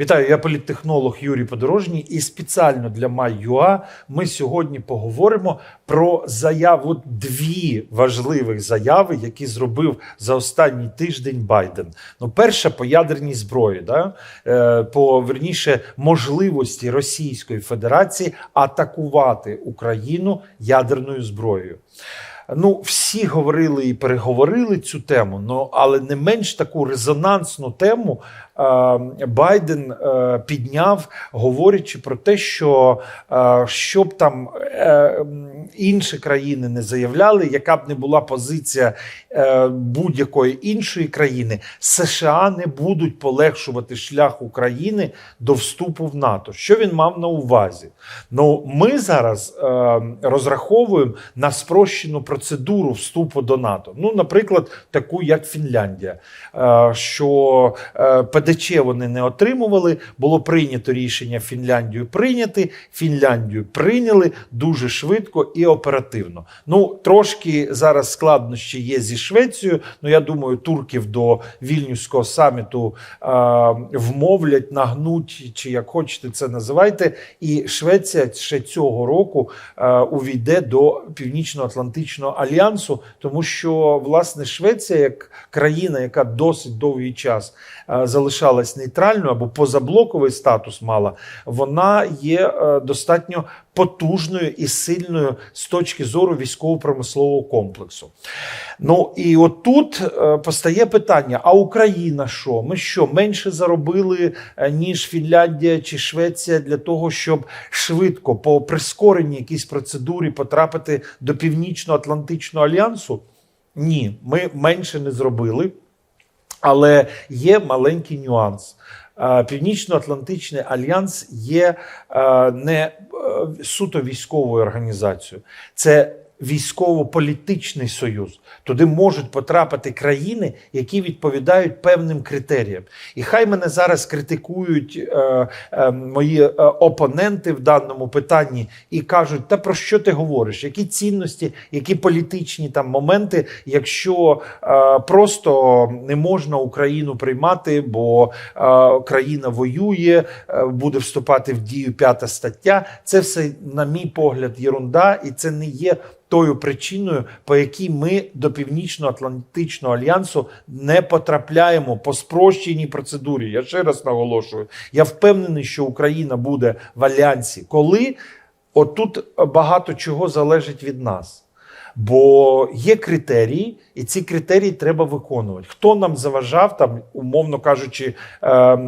Вітаю, я політтехнолог Юрій Подорожній, і спеціально для MyUA ми сьогодні поговоримо про заяву дві важливих заяви, які зробив за останній тиждень Байден. Ну, перша по ядерній зброї, да? е, по верніше можливості Російської Федерації атакувати Україну ядерною зброєю. Ну, всі говорили і переговорили цю тему, ну але не менш таку резонансну тему е, Байден е, підняв, говорячи про те, що е, щоб там інші країни не заявляли, яка б не була позиція будь-якої іншої країни, США не будуть полегшувати шлях України до вступу в НАТО. Що він мав на увазі? Ну, ми зараз розраховуємо на спрощену процедуру вступу до НАТО. Ну, наприклад, таку як Фінляндія, е, що е, ПДЧ вони не отримували. Було прийнято рішення Фінляндію прийняти. Фінляндію прийняли дуже швидко і оперативно. Ну, трошки зараз складнощі є зі Швецією. Ну, я думаю, турків до вільнюського саміту е, вмовлять, нагнуть, чи як хочете це називайте. І Швеція ще цього року увійде до Північно-Атлантичного альянсу, тому що власне Швеція, як країна, яка досить довгий час е, залишалась нейтральною або позаблоковий статус мала, вона є е, достатньо потужною і сильною з точки зору військово-промислового комплексу. Ну і от тут е, постає питання: а Україна що? Ми що менше заробили ніж Фінляндія чи Швеція для того, щоб швидко по прискореній якійсь процедурі потрапити до Північно-Атлантичного альянсу? Ні, ми менше не зробили. Але є маленький нюанс. Е, Північно-Атлантичний альянс є е, не е, суто військовою організацією, це військово-політичний союз. Туди можуть потрапити країни, які відповідають певним критеріям. І хай мене зараз критикують е, е, мої е, опоненти в даному питанні і кажуть: та про що ти говориш? Які цінності, які політичні там моменти, якщо е, просто не можна Україну приймати, бо е, країна воює, е, буде вступати в дію п'ята стаття. Це все, на мій погляд, єрунда, і це не є тою причиною, по якій ми до Північно-Атлантичного альянсу не потрапляємо по спрощеній процедурі. Я ще раз наголошую. Я впевнений, що Україна буде в альянсі, коли отут багато чого залежить від нас. Бо є критерії, і ці критерії треба виконувати. Хто нам заважав, там, умовно кажучи, е,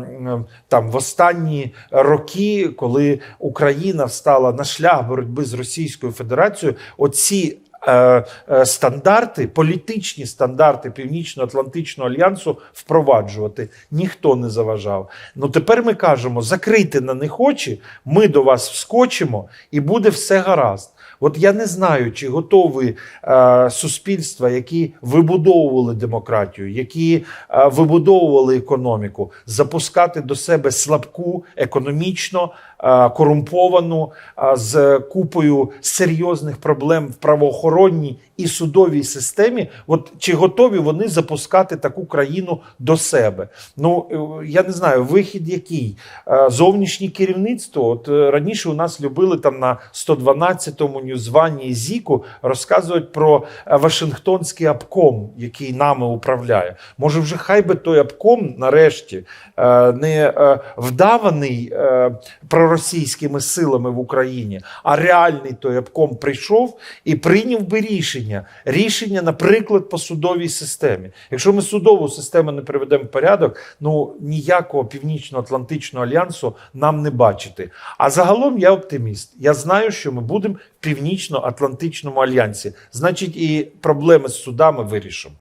там в останні роки, коли Україна встала на шлях боротьби з Російською Федерацією, оці е, е, стандарти, політичні стандарти Північно-Атлантичного альянсу впроваджувати ніхто не заважав. Ну тепер ми кажемо: закрийте на них очі, ми до вас вскочимо, і буде все гаразд. От я не знаю, чи готові е, суспільства, які вибудовували демократію, які е, вибудовували економіку, запускати до себе слабку, економічно корумповану е, з купою серйозних проблем в правоохоронній і судовій системі. От чи готові вони запускати таку країну до себе? Ну е, я не знаю, вихід який Е, зовнішнє керівництво. От е, раніше у нас любили там на 112-му ньюзванні Зіку розказують про е, Вашингтонський обком, який нами управляє. Може, вже хай би той обком нарешті е, не е, вдаваний е, проросійськими силами в Україні, а реальний той обком прийшов і прийняв би рішення. Рішення, наприклад, по судовій системі. Якщо ми судову систему не приведемо в порядок, ну ніякого північно-атлантичного альянсу нам не бачити. А загалом я оптиміст. Я знаю, що ми будемо в північно-атлантичному альянсі. Значить, і проблеми з судами вирішимо.